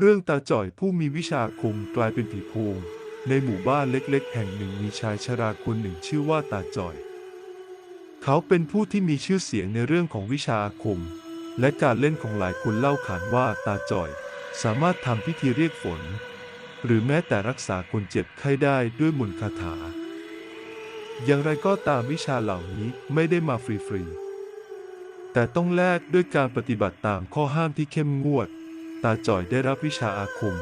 เรื่องตาจ่อยผู้มีวิชาคมกลายเป็นผีโพงในหมู่บ้านเล็กๆ แห่งหนึ่งมีชายชราคนหนึ่งชื่อว่าตาจ่อย เขาเป็นผู้ที่มีชื่อเสียงในเรื่องของวิชาอาคม และการเล่นของหลายคนเล่าขานว่าตาจ่อย สามารถทำพิธีเรียกฝน หรือแม้แต่รักษาคนเจ็บไข้ได้ด้วยมนต์คาถา อย่างไรก็ตามวิชาเหล่านี้ไม่ได้มาฟรีๆแต่ต้องแลกด้วยการปฏิบัติตามข้อห้ามที่เข้มงวดาจ่อยได้รับวิชาอาคม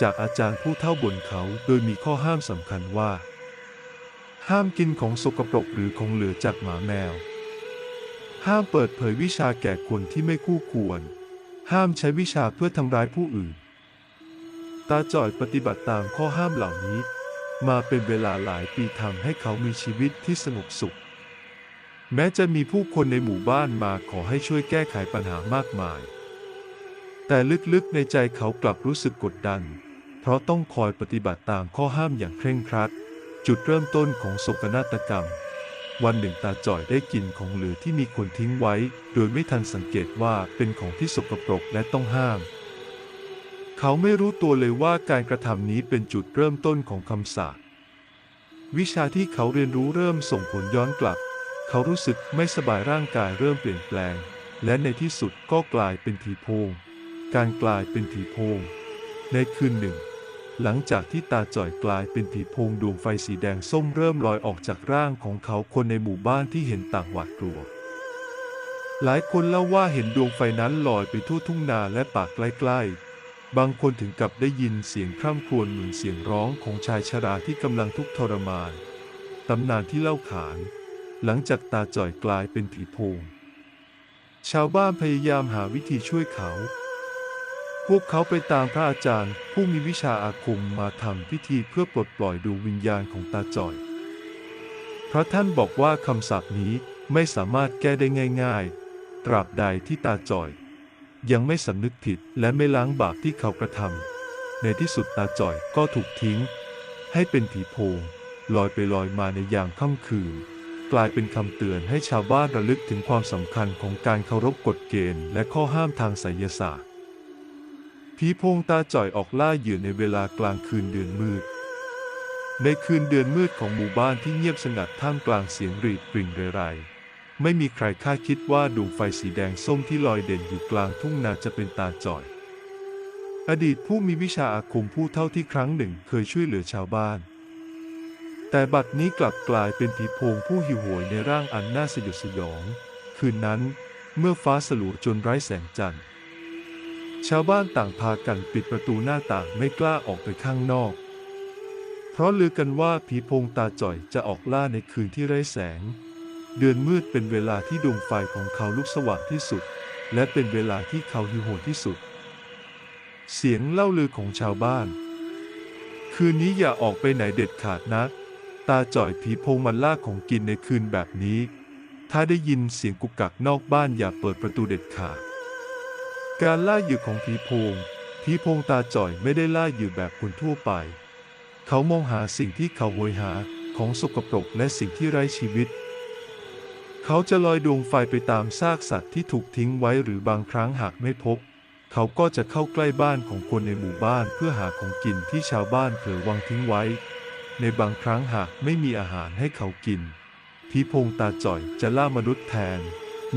จากอาจารย์ผู้เท่าบนเขาโดยมีข้อห้ามสำคัญว่า ห้ามกินของสกปรกหรือของเหลือจากหมาแมว ห้ามเปิดเผยวิชาแก่คนที่ไม่คู่ควร ห้ามใช้วิชาเพื่อทำร้ายผู้อื่น ตาจ่อยปฏิบัติตามข้อห้ามเหล่านี้ มาเป็นเวลาหลายปีทำให้เขามีชีวิตที่สงบสุขแม้จะมีผู้คนในหมู่บ้านมาขอให้ช่วยแก้ไขปัญหามากมาย แต่ลึกๆในใจเขากลับรู้สึกกดดัน เพราะต้องคอยปฏิบัติตามข้อห้ามอย่างเคร่งครัด จุดเริ่มต้นของโศกนาฏกรรม วันหนึ่งตาจ่อยได้กินของเหลือที่มีคนทิ้งไว้ โดยไม่ทันสังเกตว่าเป็นของที่สกปรกและต้องห้าม เขาไม่รู้ตัวเลยว่าการกระทำนี้เป็นจุดเริ่มต้นของคำสาปวิชาที่เขาเรียนรู้เริ่มส่งผลย้อนกลับ เขารู้สึกไม่สบายร่างกายเริ่มเปลี่ยนแปลง และในที่สุดก็กลายเป็นผีโพง การกลายเป็นผีโพง ในคืนหนึ่ง หลังจากที่ตาจ่อยกลายเป็นผีโพงดวงไฟสีแดงส้มเริ่มลอยออกจากร่างของเขาคนในหมู่บ้านที่เห็นต่างหวาดกลัว หลายคนเล่าว่าเห็นดวงไฟนั้นลอยไปทั่วทุ่งนาและป่าใกล้ๆ บางคนถึงกับได้ยินเสียงคร่ำครวญเหมือนเสียงร้องของชายชราที่กำลังทุกข์ทรมานตำนานที่เล่าขาน หลังจากตาจ่อยกลายเป็นผีโพง ชาวบ้านพยายามหาวิธีช่วยเขา พวกเขาไปตามพระอาจารย์ ผู้มีวิชาอาคมมาทำพิธีเพื่อปลดปล่อยดวงวิญญาณของตาจ่อย พระท่านบอกว่าคำสาปนี้ไม่สามารถแก้ได้ง่าย ๆ ตราบใดที่ตาจ่อย ยังไม่สำนึกผิดและไม่ล้างบาปที่เขากระทำในที่สุดตาจ่อยก็ถูกทิ้ง ให้เป็นผีโพงลอยไปลอยมาในยามค่ำคืน กลายเป็นคำเตือนให้ชาวบ้านระลึกถึงความสำคัญของการเคารพกฎเกณฑ์และข้อห้ามทางไสยศาสตร์ ผีโพงตาจ่อยออกล่าเหยื่อในเวลากลางคืนเดือนมืด ในคืนเดือนมืดของหมู่บ้านที่เงียบสงัดท่ามกลางเสียงรีดปริ่งเรไรไม่มีใครคาดคิดว่าดวงไฟสีแดงส้มที่ลอยเด่นอยู่กลางทุ่งนาจะเป็นตาจ่อย อดีตผู้มีวิชาอาคมผู้เท่าที่ครั้งหนึ่งเคยช่วยเหลือชาวบ้าน แต่บัดนี้กลับกลายเป็นผีโพงผู้หิวโหยในร่างอันน่าสยดสยอง คืนนั้นเมื่อฟ้าสลัวจนไร้แสงจันทร์ ชาวบ้านต่างพากันปิดประตูหน้าต่างไม่กล้าออกไปข้างนอก เพราะลือกันว่าผีพงตาจ่อยจะออกล่าในคืนที่ไร้แสง เดือนมืดเป็นเวลาที่ดวงไฟของเขาลุกสว่างที่สุด และเป็นเวลาที่เขาหิวโหยที่สุด เสียงเล่าลือของชาวบ้าน คืนนี้อย่าออกไปไหนเด็ดขาดนะ ตาจ่อยผีพงมันล่าของกินในคืนแบบนี้ ถ้าได้ยินเสียงกุกกักนอกบ้านอย่าเปิดประตูเด็ดขาด การล่าเหยื่อของผีโพงผีโพงตาจ่อยไม่ได้ล่าเหยื่อแบบคนทั่วไป เขามองหาสิ่งที่เขาโหยหาของสกปรกและสิ่งที่ไร้ชีวิต เขาจะลอยดวงไฟไปตามซากสัตว์ที่ถูกทิ้งไว้หรือบางครั้งหากไม่พบ เขาก็จะเข้าใกล้บ้านของคนในหมู่บ้านเพื่อหาของกินที่ชาวบ้านเผลอวางทิ้งไว้ ในบางครั้งหากไม่มีอาหารให้เขากินผีโพงตาจ่อยจะล่ามนุษย์แทน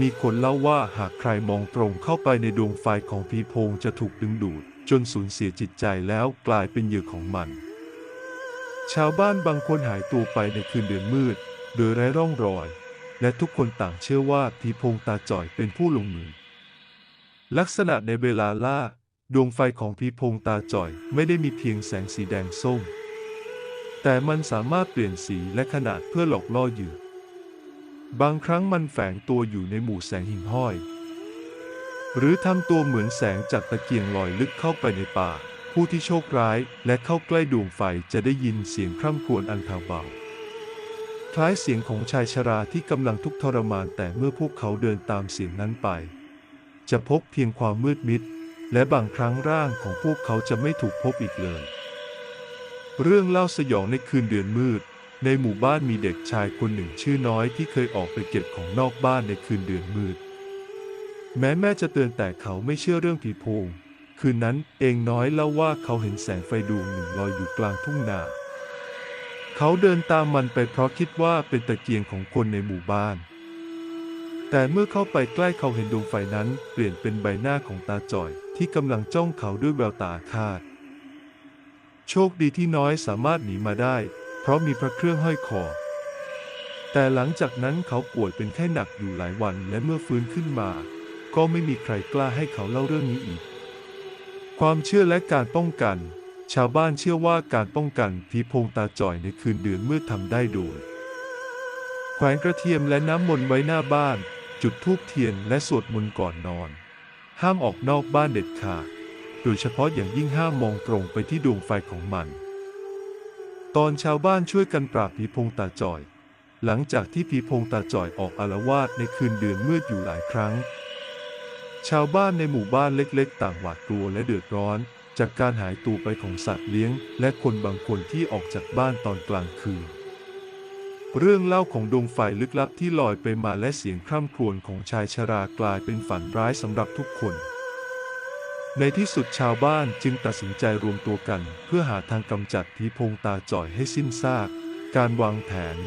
มีคนเล่าว่าหากใครมองตรงเข้าไปในดวงไฟของผีโพงจะถูกดึงดูด จนสูญเสียจิตใจแล้วกลายเป็นเหยื่อของมัน ชาวบ้านบางคนหายตัวไปในคืนเดือนมืด โดยไร้ร่องรอย และทุกคนต่างเชื่อว่าผีโพงตาจ่อยเป็นผู้ลงมือ ลักษณะในเวลาล่า ดวงไฟของผีโพงตาจ่อยไม่ได้มีเพียงแสงสีแดงส้ม แต่มันสามารถเปลี่ยนสีและขนาดเพื่อหลอกล่อเหยื่อ บางครั้งมันแฝงตัวอยู่ในหมู่แสงหิ่งห้อย หรือทำตัวเหมือนแสงจากตะเกียงลอยลึกเข้าไปในป่า ผู้ที่โชคร้ายและเข้าใกล้ดวงไฟจะได้ยินเสียงคร่ำครวญอันแผ่วเบา คล้ายเสียงของชายชราที่กำลังทุกข์ทรมานแต่เมื่อพวกเขาเดินตามเสียงนั้นไป จะพบเพียงความมืดมิด และบางครั้งร่างของพวกเขาจะไม่ถูกพบอีกเลย เรื่องเล่าสยองในคืนเดือนมืด ในหมู่บ้านมีเด็กชายคนหนึ่งชื่อน้อยที่เคยออกไปเก็บของนอกบ้านในคืนเดือนมืด แม้แม่จะเตือนแต่เขาไม่เชื่อเรื่องผีโพง คืนนั้นเองน้อยเล่าว่าเขาเห็นแสงไฟดวงหนึ่งลอยอยู่กลางทุ่งนา เขาเดินตามมันไปเพราะคิดว่าเป็นตะเกียงของคนในหมู่บ้าน แต่เมื่อเข้าไปใกล้เขาเห็นดวงไฟนั้น เปลี่ยนเป็นใบหน้าของตาจ่อยที่กำลังจ้องเขาด้วยแววตาอาฆาตโชคดีที่น้อยสามารถหนีมาได้ เพราะมีพระเครื่องห้อยคอ แต่หลังจากนั้นเขาป่วยเป็นไข้หนักอยู่หลายวันและเมื่อฟื้นขึ้นมา ก็ไม่มีใครกล้าให้เขาเล่าเรื่องนี้อีก ความเชื่อและการป้องกัน ชาวบ้านเชื่อว่าการป้องกันผีโพงตาจ่อยในคืนเดือนเมืดทำได้โดยแขวนกระเทียมและน้ำมนต์ไว้หน้าบ้าน จุดธูปเทียนและสวดมนต์ก่อนนอน ห้ามออกนอกบ้านเด็ดขาดโดยเฉพาะอย่างยิ่งห้ามมองตรงไปที่ดวงไฟของมัน ตอนชาวบ้านช่วยกันปราบผีพงตาจ่อย หลังจากที่ผีพงตาจ่อยออกอาละวาดในคืนเดือนมืดอยู่หลายครั้ง ชาวบ้านในหมู่บ้านเล็กๆ ต่างหวาดกลัวและเดือดร้อน จากการหายตัวไปของสัตว์เลี้ยง และคนบางคนที่ออกจากบ้านตอนกลางคืน เรื่องเล่าของดวงไฟลึกลับที่ลอยไปมาและเสียงคร่ำครวญของชายชรากลายเป็นฝันร้ายสำหรับทุกคน ในที่สุดชาวบ้านจึงตัดสินใจรวมตัวกัน เพื่อหาทางกำจัดผีพงตาจ่อยให้สิ้นซาก การวางแผน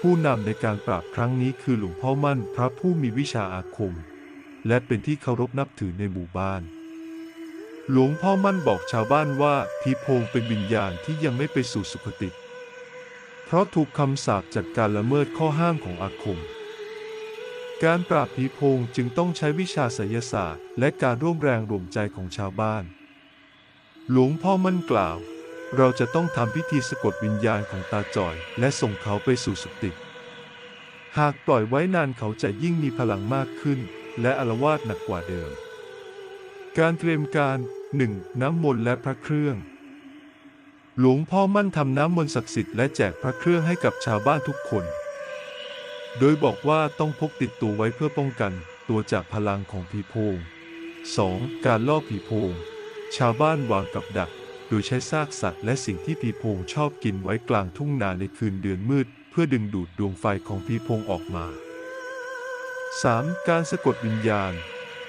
ผู้นำในการปราบครั้งนี้คือหลวงพ่อมั่นพระผู้มีวิชาอาคม และเป็นที่เคารพนับถือในหมู่บ้าน หลวงพ่อมั่นบอกชาวบ้านว่าผีโพงเป็นวิญญาณที่ยังไม่ไปสู่สุคติ เพราะถูกคำสาปจากการละเมิดข้อห้ามของอาคม การปราบผีโพงจึงต้องใช้วิชาไสยศาสตร์ และการร่วมแรงร่วมใจของชาวบ้าน หลวงพ่อมั่นกล่าว เราจะต้องทำพิธีสะกดวิญญาณของตาจอย และส่งเขาไปสู่สุติหากปล่อยไว้นานเขาจะยิ่งมีพลังมากขึ้น และอาลวาดหนักกว่าเดิม การเตรียมการ 1. น้ำมนต์และพระเครื่อง หลวงพ่อมั่นทำน้ำมนต์ศักดิ์สิทธิ์และแจกพระเครื่องให้กับชาวบ้านทุกคน โดยบอกว่าต้องพกติดตัวไว้เพื่อป้องกันตัวจากพลังของผีโพง 2. การล่อผีโพง ชาวบ้านวางกับดัก โดยใช้ซากสัตว์และสิ่งที่ผีโพงชอบกินไว้กลางทุ่งนาในคืนเดือนมืด เพื่อดึงดูดดวงไฟของผีโพงออกมา 3. การสะกดวิญญาณ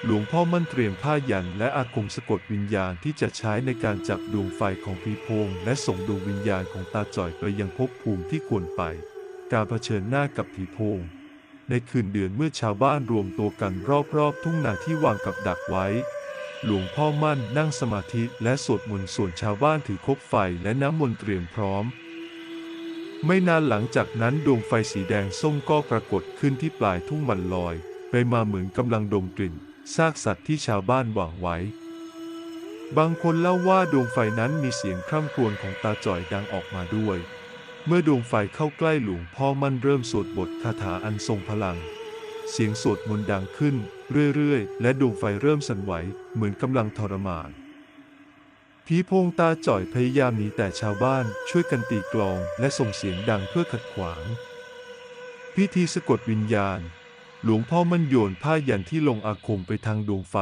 หลวงพ่อมั่นเตรียมผ้ายันและอาคมสะกดวิญญาณที่จะใช้ในการจับดวงไฟของผีโพงและส่งดวงวิญญาณของตาจ่อยไปยังภพภูมิที่ควรไป การเผชิญหน้ากับผีโพง ในคืนเดือนเมื่อชาวบ้านรวมตัวกันรอบๆ ทุ่งนาที่วางกับดักไว้ หลวงพ่อมั่นนั่งสมาธิและสวดมนต์ส่วนชาวบ้านถือคบไฟและน้ำมนต์เตรียมพร้อม ไม่นานหลังจากนั้นดวงไฟสีแดงส้มก็ปรากฏขึ้นที่ปลายทุ่งมันลอย ไปมาเหมือนกำลังดมกลิ่นซากสัตว์ที่ชาวบ้านหวางไว้ บางคนเล่าว่าดวงไฟนั้นมีเสียงคร่ำครวญของตาจ่อยดังออกมาด้วย เมื่อดวงไฟเข้าใกล้หลวงพ่อมั่นเริ่มสวดบทคาถาอันทรงพลัง เสียงสวดมนต์ดังขึ้น เรื่อยๆ และดวงไฟเริ่มสั่นไหว เหมือนกำลังทรมานผีโพงตาจ่อยพยายามหนีแต่ชาวบ้านช่วยกันตีกลองและส่งเสียงดังเพื่อขัดขวาง พิธีสะกดวิญญาณ หลวงพ่อมันโยนผ้ายันที่ลงอาคมไปทางดวงไฟ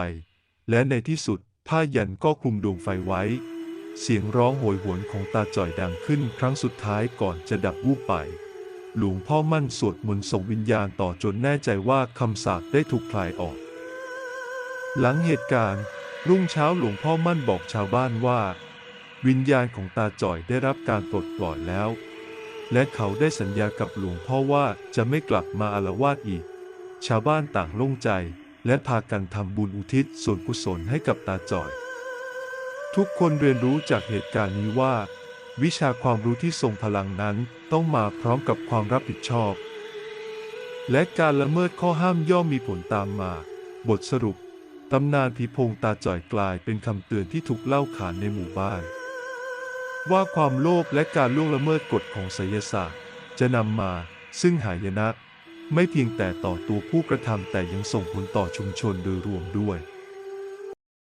และในที่สุดผ้ายันก็คลุมดวงไฟไว้ เสียงร้องโหยหวนของตาจ่อยดังขึ้นครั้งสุดท้ายก่อนจะดับวูบไป หลวงพ่อมั่นสวดมนต์ส่งวิญญาณต่อจนแน่ใจว่าคำสาปได้ถูกคลายออก หลังเหตุการณ์ รุ่งเช้าหลวงพ่อมั่นบอกชาวบ้านว่า วิญญาณของตาจ่อยได้รับการปลดปล่อยแล้ว และเขาได้สัญญากับหลวงพ่อว่าจะไม่กลับมาอาละวาดอีก ชาวบ้านต่างโล่งใจ และพากันทำบุญอุทิศส่วนกุศลให้กับตาจ่อย ทุกคนเรียนรู้จากเหตุการณ์นี้ว่า วิชาความรู้ที่ทรงพลังนั้นต้องมาพร้อมกับความรับผิดชอบ และการละเมิดข้อห้ามย่อมมีผลตามมา บทสรุป ตำนานผีพงตาจ่อยกลายเป็นคำเตือนที่ถูกเล่าขานในหมู่บ้าน ว่าความโลภและการล่วงละเมิดกฎของไสยศาสตร์ จะนำมาซึ่งหายนะ ไม่เพียงแต่ต่อตัวผู้กระทำแต่ยังส่งผลต่อชุมชนโดยรวมด้วย